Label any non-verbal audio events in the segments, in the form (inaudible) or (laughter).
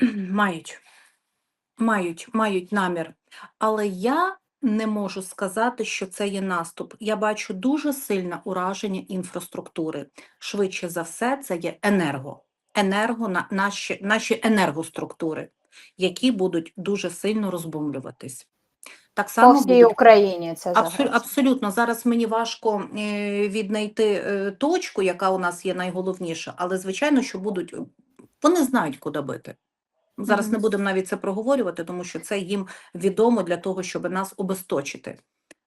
(clears throat) Мають. Мають, мають намір. Але я не можу сказати, що це є наступ. Я бачу дуже сильне ураження інфраструктури. Швидше за все, це є енерго. Енерго на наші, наші енергоструктури, які будуть дуже сильно розбомблюватись. Так По всій будуть Україні це Абсолютно, абсолютно. Зараз мені важко е, віднайти е, точку, яка у нас є найголовніша, але звичайно, що будуть вони знають, куди бити. Зараз не будемо навіть це проговорювати, тому що це їм відомо для того, щоб нас обесточити.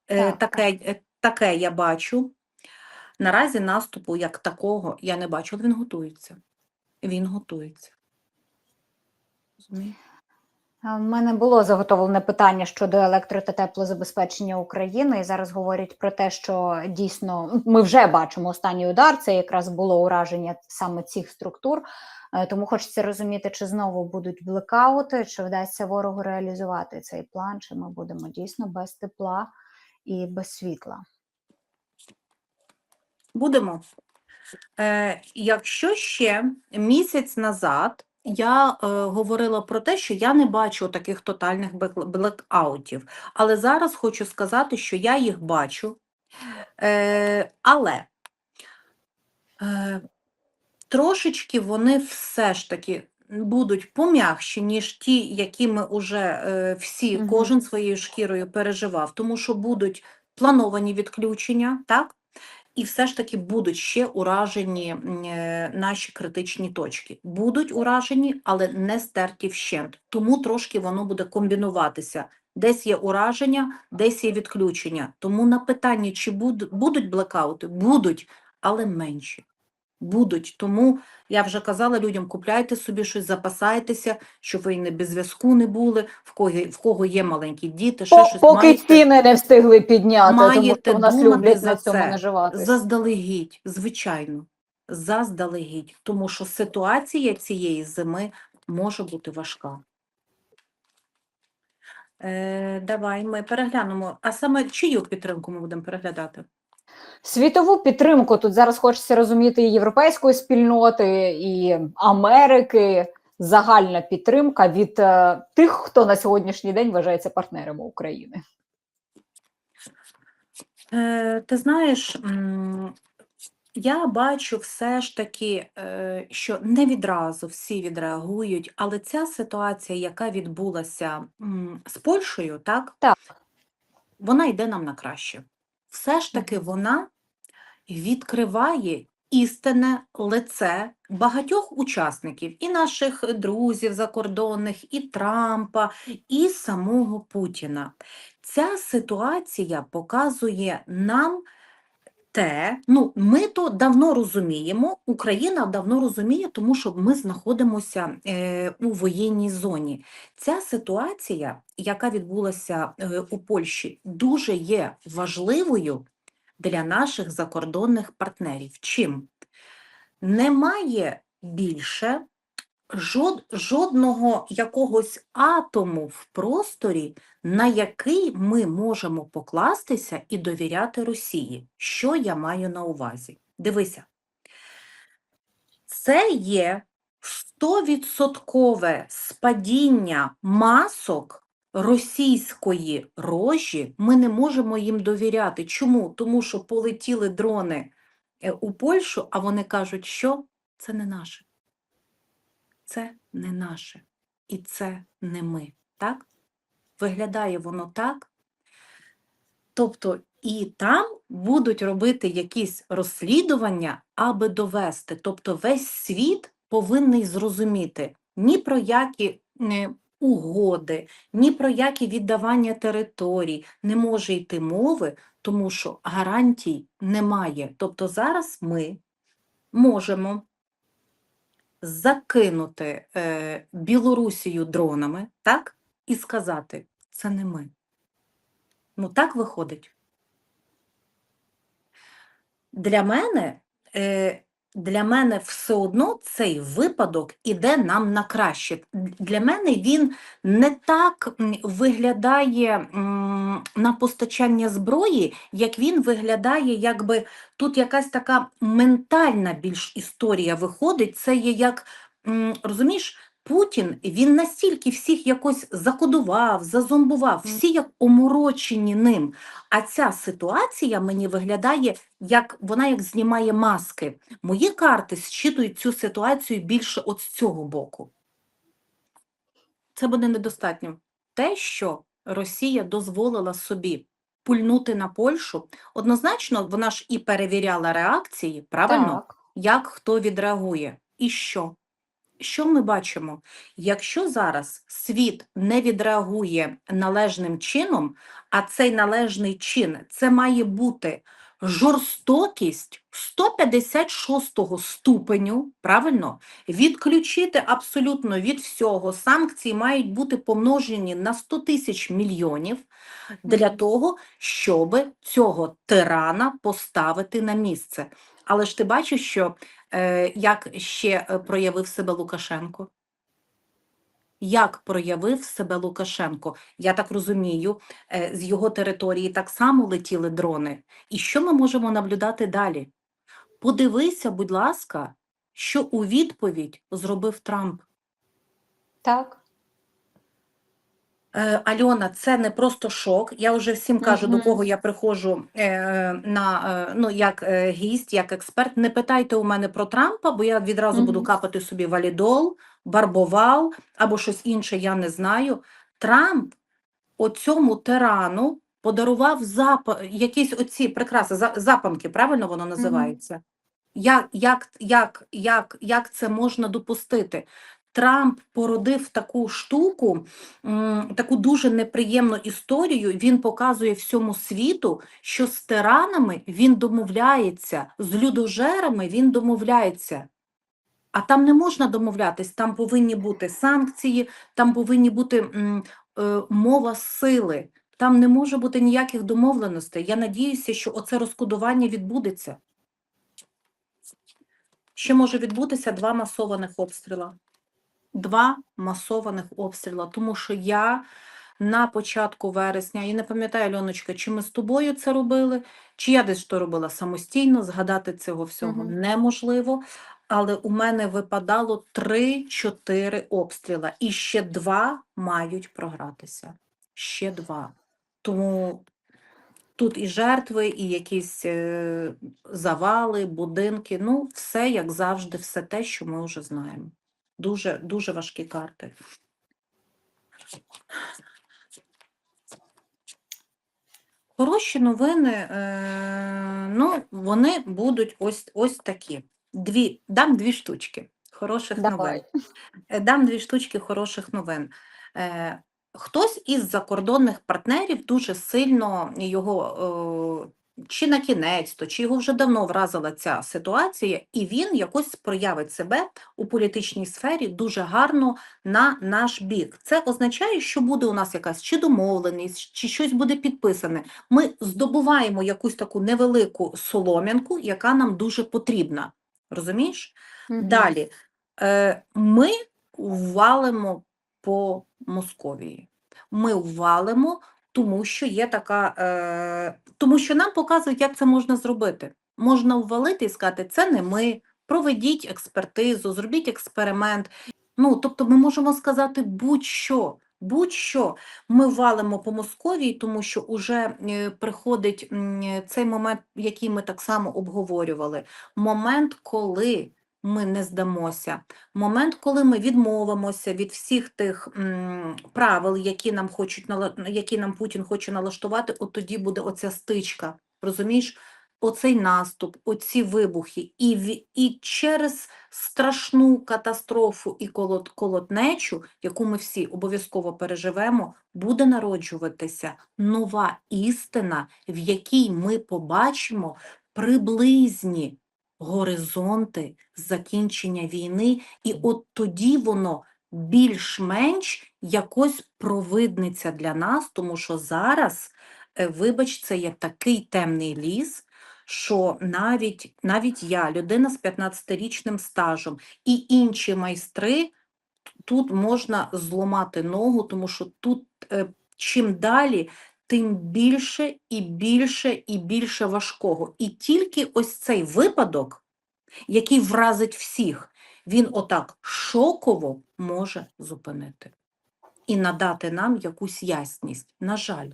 Е, Так, таке, е, таке я бачу. Наразі наступу як такого я не бачу, але він готується. Він готується. Розумієте? В мене було заготовлене питання щодо електро та теплозабезпечення України, і зараз говорять про те, що дійсно ми вже бачимо останній удар. Це якраз було ураження саме цих структур. Е, Тому хочеться розуміти, чи знову будуть блекаути, чи вдасться ворогу реалізувати цей план, чи ми будемо дійсно без тепла і без світла. Будемо. Е, якщо ще місяць назад я е, говорила про те, що я не бачу таких тотальних блекаутів, але зараз хочу сказати, що я їх бачу. Е, але е, трошечки вони все ж таки будуть пом'якші, ніж ті, які ми вже е, всі, Мгм. кожен своєю шкірою переживав, тому що будуть плановані відключення, так? І все ж таки будуть ще уражені е, наші критичні точки. Будуть уражені, але не стерті вщент. Тому трошки воно буде комбінуватися. Десь є ураження, десь є відключення. Тому на питання, чи буд- будуть блекаути, будуть, але менші. Будуть. Тому я вже казала людям, купляйте собі щось, запасайтеся, щоб ви не без зв'язку не були, в кого, в кого є маленькі діти, ще По- щось Поки маєте. ціни не встигли підняти, тому що нас люблять за на цьому це. наживатися. Заздалегідь, звичайно, заздалегідь, тому що ситуація цієї зими може бути важка. Е, давай ми переглянемо. А саме чию підтримку ми будемо переглядати? Світову підтримку тут зараз хочеться розуміти і європейської спільноти, і Америки. Загальна підтримка від е, тих, хто на сьогоднішній день вважається партнерами України. Е, ти знаєш, я бачу все ж таки, е, що не відразу всі відреагують, але ця ситуація, яка відбулася з Польщею, так? Так. Вона йде нам на краще. Все ж таки вона відкриває істинне лице багатьох учасників, і наших друзів закордонних, і Трампа, і самого Путіна. Ця ситуація показує нам те, ну, ми то давно розуміємо, Україна давно розуміє, тому що ми знаходимося е, у воєнній зоні. Ця ситуація, яка відбулася е, у Польщі, дуже є важливою для наших закордонних партнерів. Чим? Немає більше жод, жодного якогось атому в просторі, на який ми можемо покластися і довіряти Росії. Що я маю на увазі? Дивися, це є 100% спадіння масок російської рожі. Ми не можемо їм довіряти. Чому? Тому що полетіли дрони е, у Польщу, а вони кажуть, що це не наше. Це не наше. І це не ми. Так? Виглядає воно так. Тобто і там будуть робити якісь розслідування, аби довести. Тобто весь світ повинний зрозуміти ні про які е, угоди, ні про які віддавання територій не може йти мови, тому що гарантій немає. Тобто зараз ми можемо закинути е, Білорусію дронами, так? І сказати, це не ми. Ну, так виходить. Для мене, е, для мене все одно цей випадок іде нам на краще. Для мене він не так виглядає на постачання зброї, як він виглядає, якби тут якась така ментальна більш історія виходить. Це є як, розумієш, Путін він настільки всіх якось закодував, зазомбував, всі як оморочені ним. А ця ситуація мені виглядає, як вона як знімає маски. Мої карти зчитують цю ситуацію більше от з цього боку. Це буде недостатньо. Те, що Росія дозволила собі пульнути на Польщу, однозначно вона ж і перевіряла реакції, правильно? Так. Як хто відреагує? І що? Що ми бачимо? Якщо зараз світ не відреагує належним чином, а цей належний чин це має бути жорстокість 156 ступеню, правильно? Відключити абсолютно від всього. Санкції мають бути помножені на 100 тисяч мільйонів для того, щоб цього тирана поставити на місце. Але ж ти бачиш, що як ще е, проявив себе Лукашенко? Як проявив себе Лукашенко? Я так розумію, е, з його території так само летіли дрони. І що ми можемо наблюдати далі? Подивися, будь ласка, що у відповідь зробив Трамп. Так. Е, Альона, це не просто шок. Я вже всім кажу, до кого я приходжу е, на е, ну як е, гість, як експерт. Не питайте у мене про Трампа, бо я відразу буду капати собі валідол, барбовал або щось інше. Я не знаю. Трамп оцьому тирану подарував зап... якісь оці прикраси, за- запанки, правильно воно називається? Як, як, як, як, як це можна допустити? Трамп породив таку штуку, таку дуже неприємну історію. Він показує всьому світу, що з тиранами він домовляється, з людожерами він домовляється. А там не можна домовлятись, там повинні бути санкції, там повинні бути е, мова сили. Там не може бути ніяких домовленостей. Я надіюся, що оце розкодування відбудеться. Ще може відбутися два масованих обстріла. Два масованих обстріла. Тому що я на початку вересня, я не пам'ятаю, Альоночка, чи ми з тобою це робили, чи я десь то робила самостійно, згадати цього всього Мгм. неможливо. Але у мене випадало 3-4 обстріла, і ще два мають програтися. Ще два. Тому тут і жертви, і якісь е, завали, будинки. Ну, все як завжди, все те, що ми вже знаємо. Дуже, дуже важкі карти. Хороші новини, е, ну, вони будуть ось, ось такі. Дві, дам дві штучки хороших новин. Давай. Е, Дам дві штучки хороших новин. Е, Хтось із закордонних партнерів дуже сильно його чи на кінець, то чи його вже давно вразила ця ситуація, і він якось проявить себе у політичній сфері дуже гарно на наш бік. Це означає, що буде у нас якась чи домовленість, чи щось буде підписане. Ми здобуваємо якусь таку невелику солом'янку, яка нам дуже потрібна. Розумієш? Мгм. Далі. Е, Ми валимо по Московії. Ми валимо, тому що є така, е, тому що нам показують, як це можна зробити. Можна ввалити і сказати, це не ми, проведіть експертизу, зробіть експеримент. Ну, тобто ми можемо сказати будь-що, будь-що. Ми валимо по Московії, тому що вже е, приходить цей момент, який ми так само обговорювали. Момент, коли ми не здамося, момент, коли ми відмовимося від всіх тих м, правил, які нам хочуть які нам Путін хоче налаштувати, от тоді буде оця стичка. Розумієш? Оцей наступ, оці вибухи, і, і через страшну катастрофу і колот, колотнечу, яку ми всі обов'язково переживемо, буде народжуватися нова істина, в якій ми побачимо приблизні горизонти закінчення війни, і от тоді воно більш-менш якось провидниться для нас, тому що зараз, е, вибач, це є такий темний ліс, що навіть, навіть я, людина з 15-річним стажем, і інші майстри, тут можна зламати ногу, тому що тут е, чим далі, тим більше і більше і більше важкого. І тільки ось цей випадок, який вразить всіх, він отак шоково може зупинити і надати нам якусь ясність. На жаль,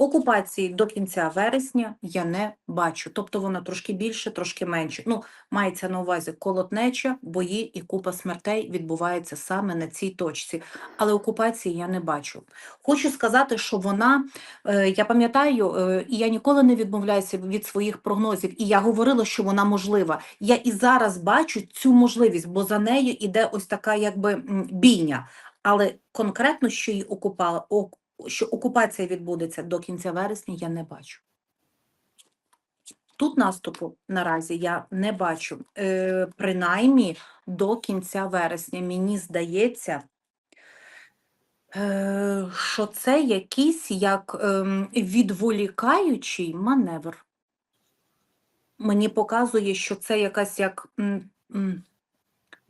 окупації до кінця вересня я не бачу. Тобто вона трошки більше, трошки менше. Ну, мається на увазі колотнеча, бої і купа смертей відбувається саме на цій точці. Але окупації я не бачу. Хочу сказати, що вона, е, я пам'ятаю, е, і я ніколи не відмовляюся від своїх прогнозів, і я говорила, що вона можлива. Я і зараз бачу цю можливість, бо за нею іде ось така якби бійня. Але конкретно, що її окупала, ок- що окупація відбудеться до кінця вересня, я не бачу. Тут наступу наразі я не бачу. Е, принаймні до кінця вересня. Мені здається, е, що це якийсь як ем, відволікаючий маневр. Мені показує, що це якась як. м, м,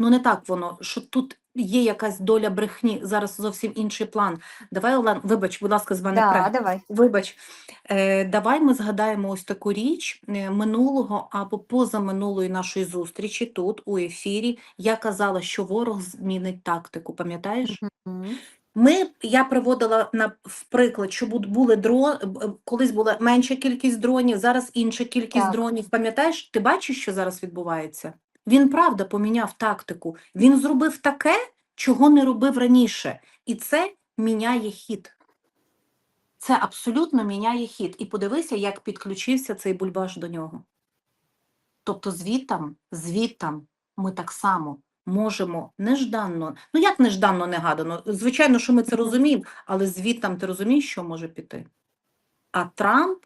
Ну, не так воно, що тут є якась доля брехні, зараз зовсім інший план. Давай, Олен, вибач, будь ласка, з мене Да, давай. Вибач, е, давай ми згадаємо ось таку річ е, минулого або позаминулої нашої зустрічі тут, у ефірі. Я казала, що ворог змінить тактику, пам'ятаєш? Мгм. Ми, я приводила на в приклад, що були дрон, колись була менша кількість дронів, зараз інша кількість Так. дронів. Пам'ятаєш, ти бачиш, що зараз відбувається? Він правда поміняв тактику. Він зробив таке, чого не робив раніше, і це міняє хід. Це абсолютно міняє хід. І подивися, як підключився цей бульбаш до нього. Тобто звітам, звітам ми так само можемо нежданно, ну як нежданно негадано, звичайно, що ми це розуміємо, але звітам ти розумієш, що може піти. А Трамп,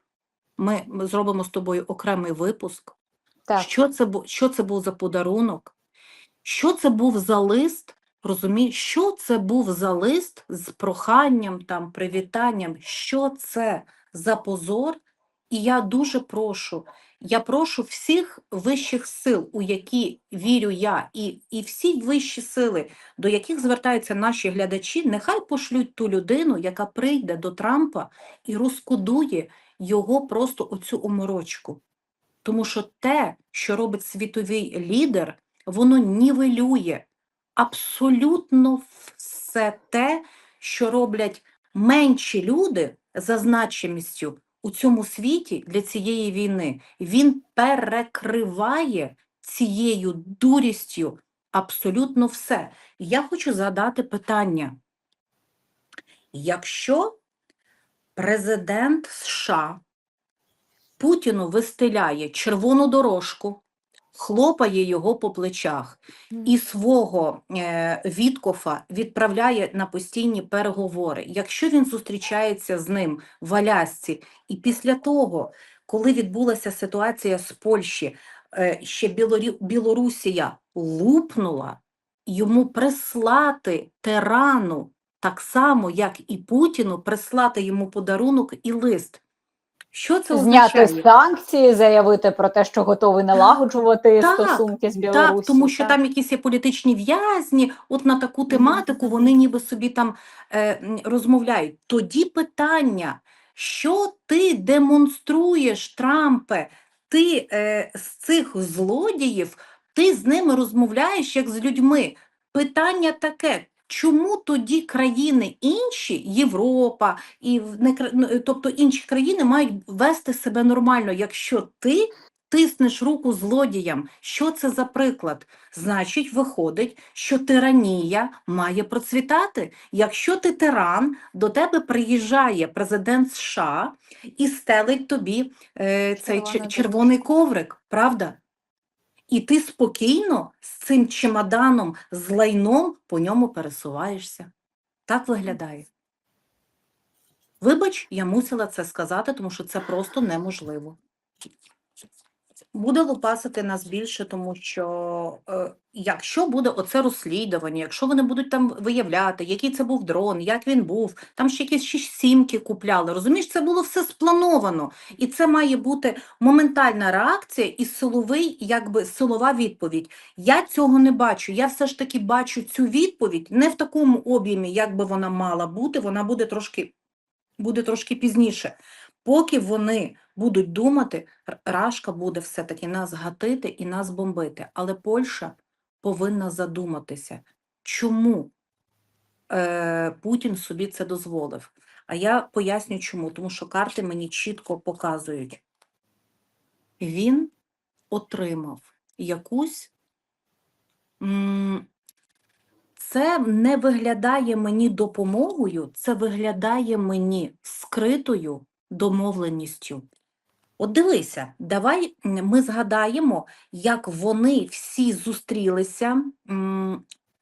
ми, зробимо з тобою окремий випуск. Так. Що це, що це був за подарунок? Що це був за лист? Розумієш, що це був за лист з проханням, там, привітанням? Що це за позор? І я дуже прошу, я прошу всіх вищих сил, у які вірю я, і, і всі вищі сили, до яких звертаються наші глядачі, нехай пошлють ту людину, яка прийде до Трампа і розкодує його просто оцю оморочку. Тому що те, що робить світовий лідер, воно нівелює абсолютно все те, що роблять менші люди за значимістю у цьому світі для цієї війни. Він перекриває цією дурістю абсолютно все. Я хочу задати питання. Якщо президент США Путіну вистеляє червону дорожку, хлопає його по плечах і свого е, Віткофа відправляє на постійні переговори. Якщо він зустрічається з ним в Алясці, і після того, коли відбулася ситуація з Польщі, е, ще Білорі... Білорусія лупнула, йому прислати тирану, так само, як і Путіну, прислати йому подарунок і лист. Що це Зняти означає? санкції, заявити про те, що готовий налагоджувати Так, стосунки з Білорусі. Так, тому що там якісь є політичні в'язні, от на таку тематику вони ніби собі там е, розмовляють. Тоді питання, що ти демонструєш, Трампе, ти е, з цих злодіїв, ти з ними розмовляєш як з людьми. Питання таке. Чому тоді країни інші, Європа, і ну, е, тобто інші країни мають вести себе нормально, якщо ти тиснеш руку злодіям. Що це за приклад? Значить, виходить, що тиранія має процвітати. Якщо ти тиран, до тебе приїжджає президент США і стелить тобі е, цей червоний коврик, правда? І ти спокійно з цим чемоданом, з лайном по ньому пересуваєшся. Так виглядає. Вибач, я мусила це сказати, тому що це просто неможливо. Буде лупасити нас більше, тому що е, якщо буде оце розслідування, якщо вони будуть там виявляти, який це був дрон, як він був, там ще якісь ще сімки купляли. Розумієш, це було все сплановано, і це має бути моментальна реакція і силовий, якби силова відповідь. Я цього не бачу. Я все ж таки бачу цю відповідь не в такому об'ємі, як би вона мала бути. Вона буде трошки, буде трошки пізніше. Поки вони будуть думати, Рашка буде все-таки нас гатити і нас бомбити. Але Польща повинна задуматися, чому е, Путін собі це дозволив. А я поясню чому, тому що карти мені чітко показують. Він отримав якусь. Це не виглядає мені допомогою, це виглядає мені скритою домовленістю. От дивися, давай ми згадаємо, як вони всі зустрілися,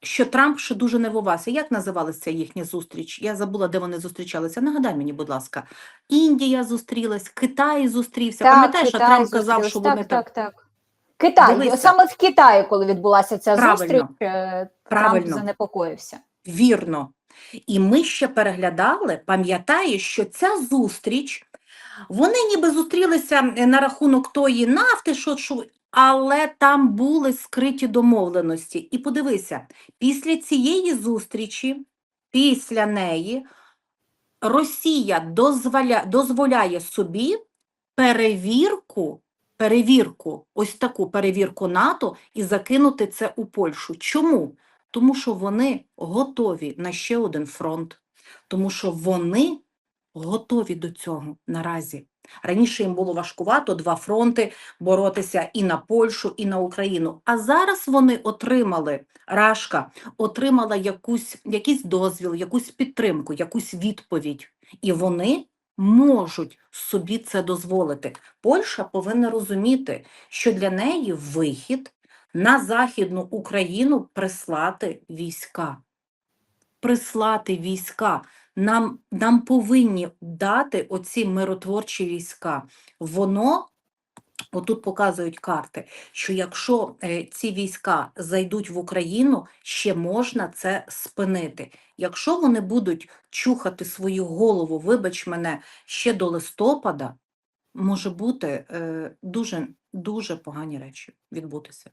що Трамп ще дуже нервувався. Як називалася їхня зустріч? Я забула, де вони зустрічалися. Нагадай мені, будь ласка. Індія зустрілась, Китай зустрівся. Пам'ятаєш, що Трамп казав, що вони так, так. так, так. Китай, Дивися. саме в Китаї, коли відбулася ця Правильно. зустріч, е, Правильно. Трамп занепокоївся. Вірно. І ми ще переглядали, пам'ятаєш, що ця зустріч, вони ніби зустрілися е, на рахунок тої нафти, що, що, але там були скриті домовленості. І подивися, після цієї зустрічі, після неї, Росія дозволя, дозволяє собі перевірку, перевірку, ось таку перевірку НАТО і закинути це у Польщу. Чому? Тому що вони готові на ще один фронт, тому що вони готові до цього наразі. Раніше їм було важкувато два фронти боротися і на Польщу, і на Україну. А зараз вони отримали, Рашка отримала якусь, якийсь дозвіл, якусь підтримку, якусь відповідь. І вони можуть собі це дозволити. Польща повинна розуміти, що для неї вихід на Західну Україну прислати війська. Прислати війська. Нам, нам повинні дати оці миротворчі війська. Воно, отут показують карти, що якщо е, ці війська зайдуть в Україну, ще можна це спинити. Якщо вони будуть чухати свою голову, вибач мене, ще до листопада, може бути е, дуже, дуже погані речі відбутися.